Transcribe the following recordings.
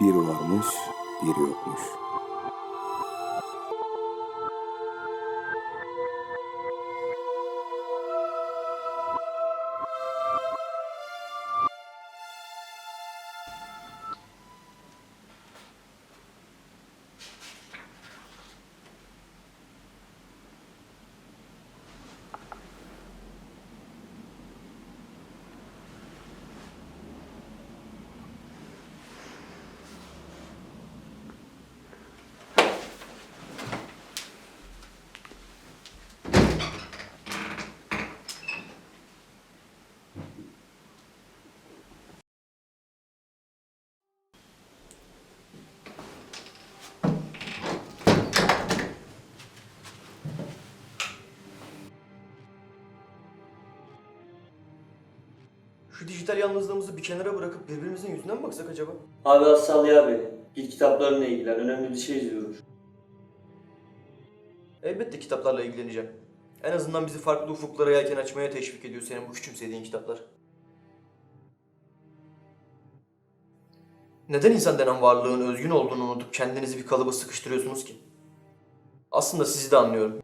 Bir varmış, bir yokmuş. Şu dijital yalnızlığımızı bir kenara bırakıp birbirimizin yüzüne mi baksak acaba? Abi az sal ya beni. Git kitaplarınla ilgilen. Önemli bir şey izliyorum. Elbette kitaplarla ilgileneceğim. En azından bizi farklı ufuklara yelken açmaya teşvik ediyor senin bu küçümsediğin kitaplar. Neden insan denen varlığın özgün olduğunu unutup kendinizi bir kalıba sıkıştırıyorsunuz ki? Aslında sizi de anlıyorum.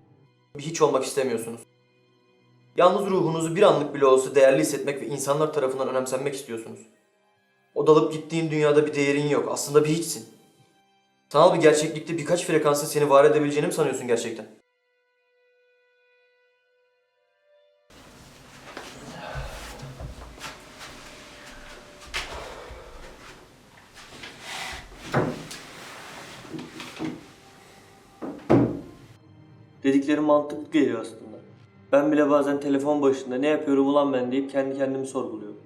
Bir hiç olmak istemiyorsunuz. Yalnız ruhunuzu bir anlık bile olsa değerli hissetmek ve insanlar tarafından önemsenmek istiyorsunuz. O dalıp gittiğin dünyada bir değerin yok. Aslında bir hiçsin. Sanal bir gerçeklikte birkaç frekansın seni var edebileceğini mi sanıyorsun gerçekten? Dediklerim mantıklı geliyor aslında. Ben bile bazen telefon başında ne yapıyorum ulan ben deyip kendi kendimi sorguluyorum.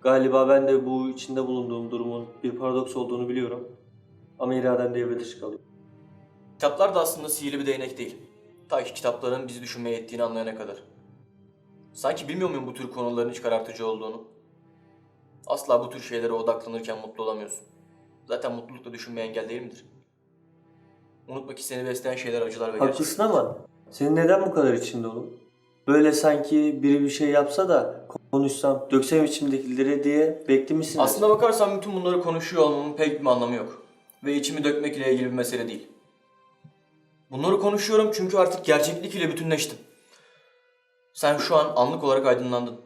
Galiba ben de bu içinde bulunduğum durumun bir paradoks olduğunu biliyorum. Ama iraden devre dışı kalıyor. Kitaplar da aslında sihirli bir değnek değil. Ta ki kitapların bizi düşünmeye ettiğini anlayana kadar. Sanki bilmiyor muyum bu tür konuların hiç karartıcı olduğunu? Asla bu tür şeylere odaklanırken mutlu olamıyorsun. Zaten mutluluk da düşünmeye engel değil midir? Unutma ki seni besleyen şeyler acılar ve. Haklısın ama senin neden bu kadar içinde oğlum? Böyle sanki biri bir şey yapsa da konuşsam, döksem içimdekileri diye beklemişsin. Aslına bakarsan bütün bunları konuşuyor olmamın pek bir anlamı yok. Ve içimi dökmek ile ilgili bir mesele değil. Bunları konuşuyorum çünkü artık gerçeklik ile bütünleştim. Sen şu an anlık olarak aydınlandın.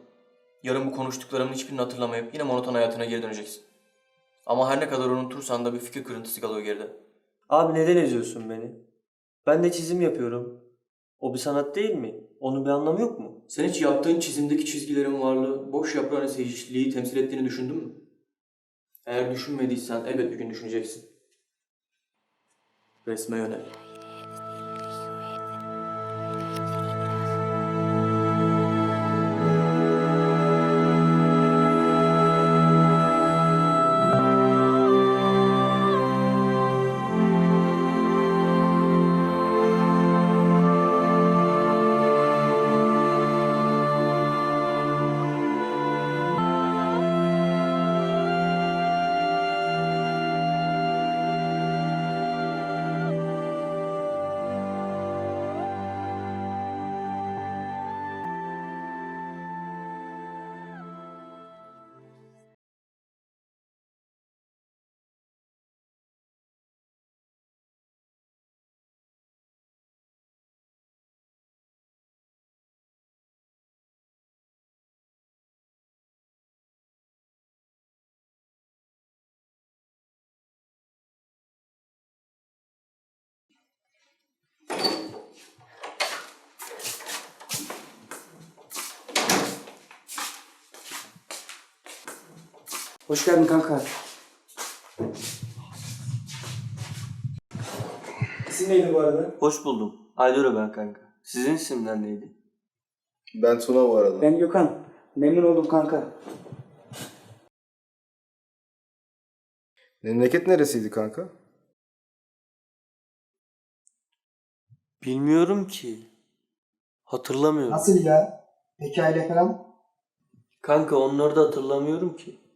Yarın bu konuştuklarımın hiçbirini hatırlamayıp yine monoton hayatına geri döneceksin. Ama her ne kadar unutursan da bir fikir kırıntısı kalıyor geride. Abi neden eziyorsun beni? Ben de çizim yapıyorum. O bir sanat değil mi? Onun bir anlamı yok mu? Sen hiç yaptığın çizimdeki çizgilerin varlığı, boş yaprağın ise hiçliği temsil ettiğini düşündün mü? Eğer düşünmediysen elbet bir gün düşüneceksin. Resme yönel. Hoş geldin kanka. İsim neydi bu arada? Hoş buldum. Aydora ben kanka. Sizin isimler neydi? Ben Tuna bu arada. Ben Gökhan. Memnun oldum kanka. Memleket neresiydi kanka? Bilmiyorum ki. Hatırlamıyorum. Nasıl ya? Peki aile falan? Kanka onları da hatırlamıyorum ki.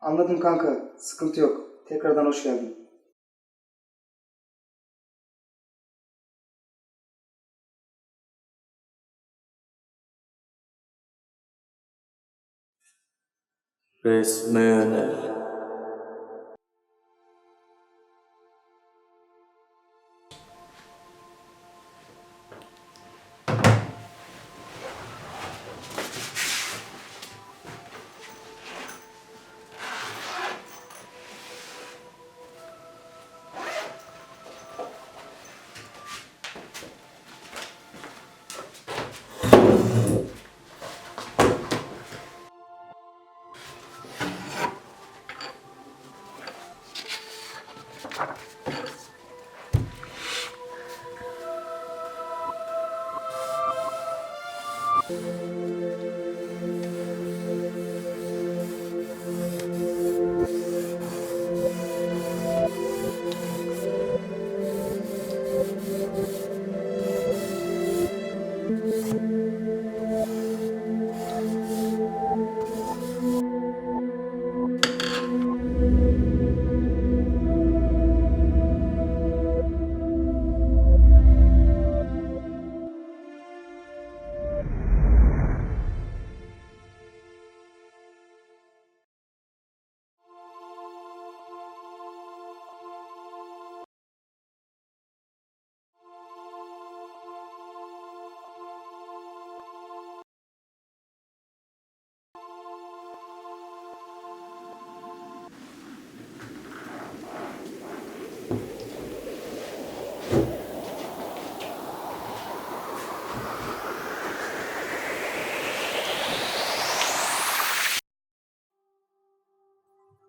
Anladım kanka. Sıkıntı yok. Tekrardan hoş geldin. Resme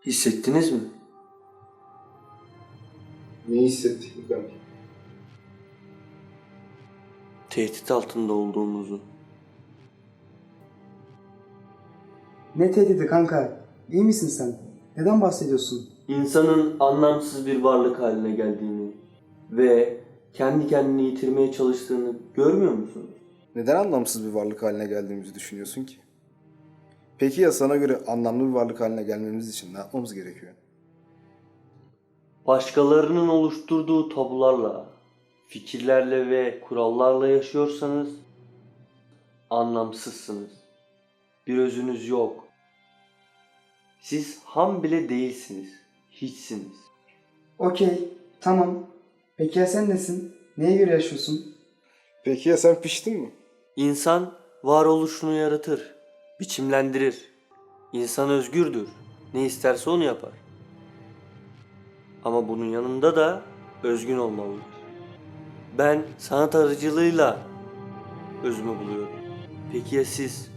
Hissettiniz mi? Ne hissettik kanka? Tehdit altında olduğumuzu. Ne tehdidi kanka? İyi misin sen? Neden bahsediyorsun? İnsanın anlamsız bir varlık haline geldiğini ve kendi kendini yitirmeye çalıştığını görmüyor musunuz? Neden anlamsız bir varlık haline geldiğimizi düşünüyorsun ki? Peki ya sana göre anlamlı bir varlık haline gelmemiz için ne yapmamız gerekiyor? Başkalarının oluşturduğu tabularla, fikirlerle ve kurallarla yaşıyorsanız anlamsızsınız. Bir özünüz yok. Siz ham bile değilsiniz. Hiçsiniz. Okey, tamam. Peki ya sen nesin? Neye göre yaşıyorsun? Peki ya sen piştin mi? İnsan varoluşunu yaratır, biçimlendirir. İnsan özgürdür. Ne isterse onu yapar. Ama bunun yanında da özgün olmalıdır. Ben sanat aracılığıyla özümü buluyorum. Peki ya siz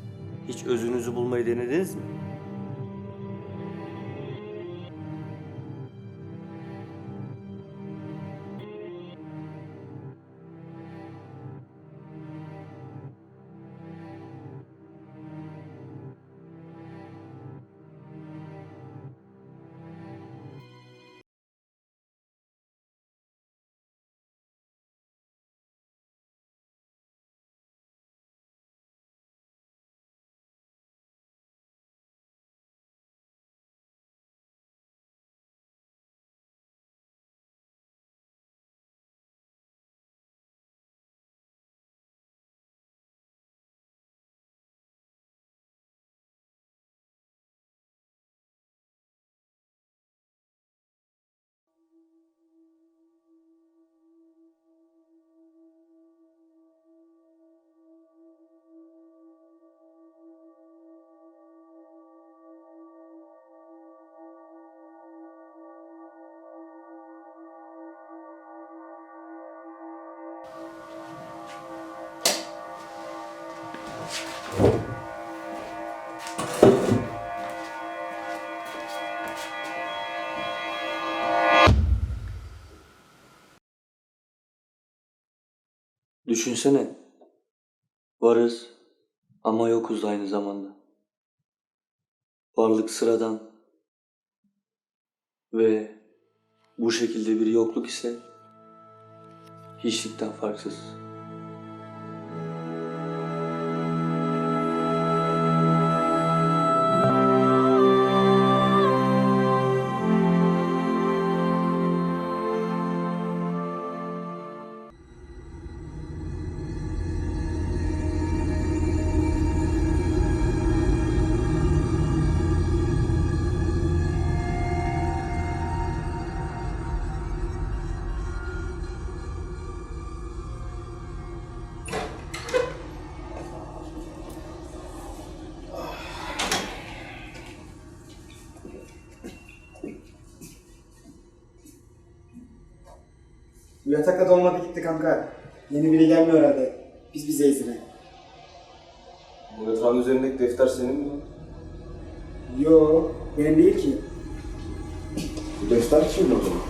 hiç özünüzü bulmayı denediniz mi? Düşünsene. Varız ama yokuz aynı zamanda. Varlık sıradan ve bu şekilde bir yokluk ise hiçlikten farksız. Bu yatakta dolmadı gitti kanka. Yeni biri gelmiyor herhalde. Biz bizeyiz yine. Bu yatağın üzerindeki defter senin mi? Yo, benim değil ki. Bu defter kimin o zaman?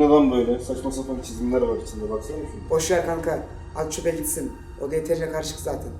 Bu ne lan böyle? Saçma sapan çizimler var içinde baksana şuna. Boş ver kanka. At çöpe gitsin. O da yeterince karışık zaten.